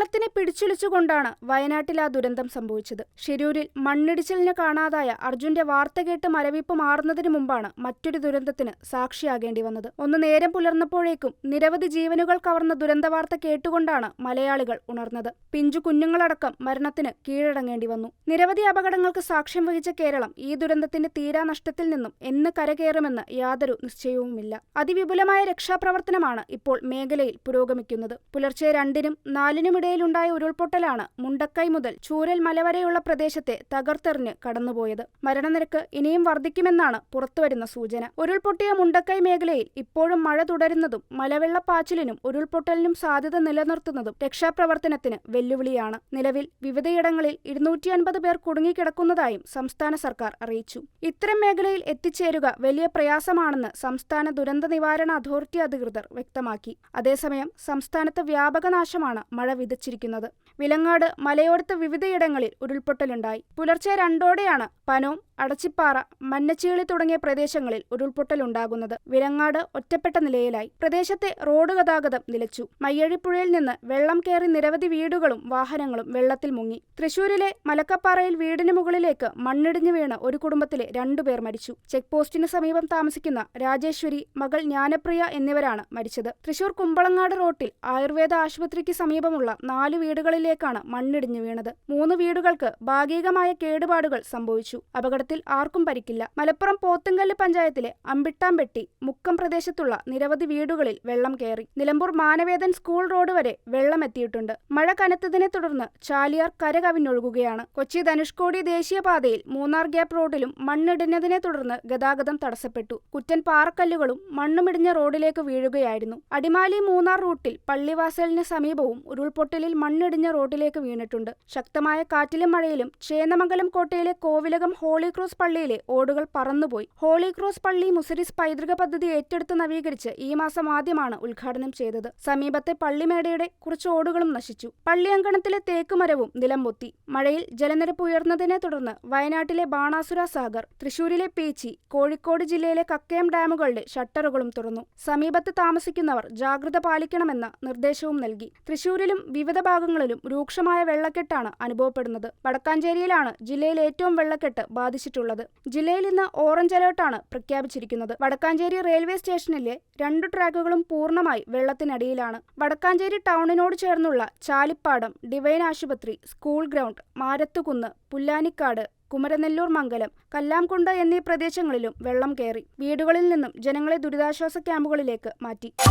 കേരളത്തിനെ പിടിച്ചുലിച്ചുകൊണ്ടാണ് വയനാട്ടിൽ ആ ദുരന്തം സംഭവിച്ചത്. ഷിരൂരിൽ മണ്ണിടിച്ചിലിന് കാണാതായ അർജുന്റെ വാർത്ത കേട്ട് മരവിപ്പ് മാറുന്നതിന് മുമ്പാണ് മറ്റൊരു ദുരന്തത്തിന് സാക്ഷിയാകേണ്ടി വന്നത്. ഒന്ന് നേരം പുലർന്നപ്പോഴേക്കും നിരവധി ജീവനുകൾ കവർന്ന ദുരന്ത വാർത്ത കേട്ടുകൊണ്ടാണ് മലയാളികൾ ഉണർന്നത്. പിഞ്ചു കുഞ്ഞുങ്ങളടക്കം മരണത്തിന് കീഴടങ്ങേണ്ടി വന്നു. നിരവധി അപകടങ്ങൾക്ക് സാക്ഷ്യം വഹിച്ച കേരളം ഈ ദുരന്തത്തിന്റെ തീരാനഷ്ടത്തിൽ നിന്നും എന്ന് കരകയറുമെന്ന് യാതൊരു നിശ്ചയവുമില്ല. അതിവിപുലമായ രക്ഷാപ്രവർത്തനമാണ് ഇപ്പോൾ മേഖലയിൽ പുരോഗമിക്കുന്നത്. പുലർച്ചെ രണ്ടിനും നാലിനുമിടയിലുണ്ടായ ഉരുൾപൊട്ടലാണ് മുണ്ടക്കൈ മുതൽ ചൂരൽ മലവരെയുള്ള പ്രദേശത്തെ തകർത്തെറിഞ്ഞ് കടന്നുപോയത്. മരണനിരക്ക് ഇനിയും വർദ്ധിക്കുമെന്നാണ് പുറത്തുവരുന്ന സൂചന. ഉരുൾപൊട്ടിയ മുണ്ടക്കൈ മേഖലയിൽ ഇപ്പോഴും മഴ തുടരുന്നതും മലവെള്ളപ്പാച്ചിലിനും ഉരുൾപൊട്ടലിനും സാധ്യത നിലനിർത്തുന്നതും രക്ഷാപ്രവർത്തനത്തിന് വെല്ലുവിളിയാണ്. നിലവിൽ വിവിധയിടങ്ങളിൽ ഇരുന്നൂറ്റി അൻപത് പേർ കുടുങ്ങിക്കിടക്കുന്നതായും സംസ്ഥാന സർക്കാർ അറിയിച്ചു. ഇത്തരം മേഖലയിൽ എത്തിച്ചേരുക വലിയ പ്രയാസമാണെന്ന് സംസ്ഥാന ദുരന്ത നിവാരണ അതോറിറ്റി അധികൃതർ വ്യക്തമാക്കി. അതേസമയം സംസ്ഥാനത്ത് വ്യാപക നാശമാണ് മഴ വിതച്ചിരിക്കുന്നത് വിലങ്ങാട് മലയോരത്ത് വിവിധയിടങ്ങളിൽ ഉരുൾപൊട്ടലുണ്ടായി. പുലർച്ചെ രണ്ടോടെയാണ് പനോം അടച്ചിപ്പാറ മന്നച്ചീളി തുടങ്ങിയ പ്രദേശങ്ങളിൽ ഉരുൾപൊട്ടലുണ്ടാകുന്നത്. വിലങ്ങാട് ഒറ്റപ്പെട്ട നിലയിലായി. പ്രദേശത്തെ റോഡ് ഗതാഗതം നിലച്ചു. മയ്യഴിപ്പുഴയിൽ നിന്ന് വെള്ളം കയറി നിരവധി വീടുകളും വാഹനങ്ങളും വെള്ളത്തിൽ മുങ്ങി. തൃശൂരിലെ മലക്കപ്പാറയിൽ വീടിന് മുകളിലേക്ക് മണ്ണിടിഞ്ഞു വീണ് ഒരു കുടുംബത്തിലെ രണ്ടുപേർ മരിച്ചു. ചെക്ക് പോസ്റ്റിന് സമീപം താമസിക്കുന്ന രാജേശ്വരി മകൾ ജ്ഞാനപ്രിയ എന്നിവരാണ് മരിച്ചത്. തൃശൂർ കുമ്പളങ്ങാട് റോട്ടിൽ ആയുർവേദ ആശുപത്രിക്ക് സമീപമുള്ള നാല് വീടുകളിലേക്കാണ് മണ്ണിടിഞ്ഞു വീണത്. മൂന്ന് വീടുകൾക്ക് ഭാഗികമായ കേടുപാടുകൾ സംഭവിച്ചു. അപകടത്തിൽ ആർക്കും പരിക്കില്ല. മലപ്പുറം പോത്തുങ്കല്ല് പഞ്ചായത്തിലെ അമ്പിട്ടാമ്പെട്ടി മുക്കം പ്രദേശത്തുള്ള നിരവധി വീടുകളിൽ വെള്ളം കയറി. നിലമ്പൂർ മാനവേദൻ സ്കൂൾ റോഡ് വരെ വെള്ളം എത്തിയിട്ടുണ്ട്. മഴ കനത്തതിനെ തുടർന്ന് ചാലിയാർ കരകവിഞ്ഞൊഴുകുകയാണ്. കൊച്ചി ധനുഷ്കോടി ദേശീയപാതയിൽ മൂന്നാർ ഗ്യാപ്പ് റോഡിലും മണ്ണിടിഞ്ഞതിനെ തുടർന്ന് ഗതാഗതം തടസ്സപ്പെട്ടു. കുറ്റൻ പാറക്കല്ലുകളും മണ്ണുമിടിഞ്ഞ റോഡിലേക്ക് വീഴുകയായിരുന്നു. അടിമാലി മൂന്നാർ റൂട്ടിൽ പള്ളിവാസലിന് സമീപവും ഉരുൾപൊട്ടലിൽ മണ്ണിടിഞ്ഞ റോഡിലേക്ക് വീണിട്ടുണ്ട്. ശക്തമായ കാറ്റിലും മഴയിലും ചേന്നമംഗലം കോട്ടയിലെ കോവിലകം ഹോളി ക്രോസ് പള്ളിയിലെ ഓടുകൾ പറന്നുപോയി. ഹോളി ക്രോസ് പള്ളി മുസരിസ് പൈതൃക പദ്ധതി ഏറ്റെടുത്ത് നവീകരിച്ച് ഈ മാസം ആദ്യമാണ് ഉദ്ഘാടനം ചെയ്തത്. സമീപത്തെ പള്ളിമേടയുടെ കുറച്ച് ഓടുകളും നശിച്ചു. പള്ളിയങ്കണത്തിലെ തേക്കുമരവും നിലംപൊത്തി മഴയിൽ ജലനിരപ്പ് ഉയർന്നതിനെ തുടർന്ന് വയനാട്ടിലെ ബാണാസുര സാഗർ തൃശൂരിലെ പേച്ചി കോഴിക്കോട് ജില്ലയിലെ കക്കയം ഡാമുകളുടെ ഷട്ടറുകളും തുറന്നു. സമീപത്ത് താമസിക്കുന്നവർ ജാഗ്രത പാലിക്കണമെന്ന നിർദ്ദേശവും നൽകി. തൃശൂരിലും വിവിധ ഭാഗങ്ങളിലും രൂക്ഷമായ വെള്ളക്കെട്ടാണ് അനുഭവപ്പെടുന്നത്. വടക്കാഞ്ചേരിയിലാണ് ജില്ലയിൽ ഏറ്റവും വെള്ളക്കെട്ട് ബാധിച്ചിട്ടുള്ളത്. ജില്ലയിൽ ഇന്ന് ഓറഞ്ച് അലേർട്ടാണ് പ്രഖ്യാപിച്ചിരിക്കുന്നത്. വടക്കാഞ്ചേരി റെയിൽവേ സ്റ്റേഷനിലെ രണ്ട് ട്രാക്കുകളും പൂർണമായി വെള്ളത്തിനടിയിലാണ്. വടക്കാഞ്ചേരി ടൗണിനോട് ചേർന്നുള്ള ചാലിപ്പാടം ഡിവൈൻ ആശുപത്രി സ്കൂൾ ഗ്രൗണ്ട് മാരത്തുകുന്ന് പുല്ലാനിക്കാട് കുമരനെല്ലൂർ മംഗലം കല്ലാംകുണ്ട് എന്നീ പ്രദേശങ്ങളിലും വെള്ളം കയറി. വീടുകളിൽ നിന്നും ജനങ്ങളെ ദുരിതാശ്വാസ ക്യാമ്പുകളിലേക്ക് മാറ്റി.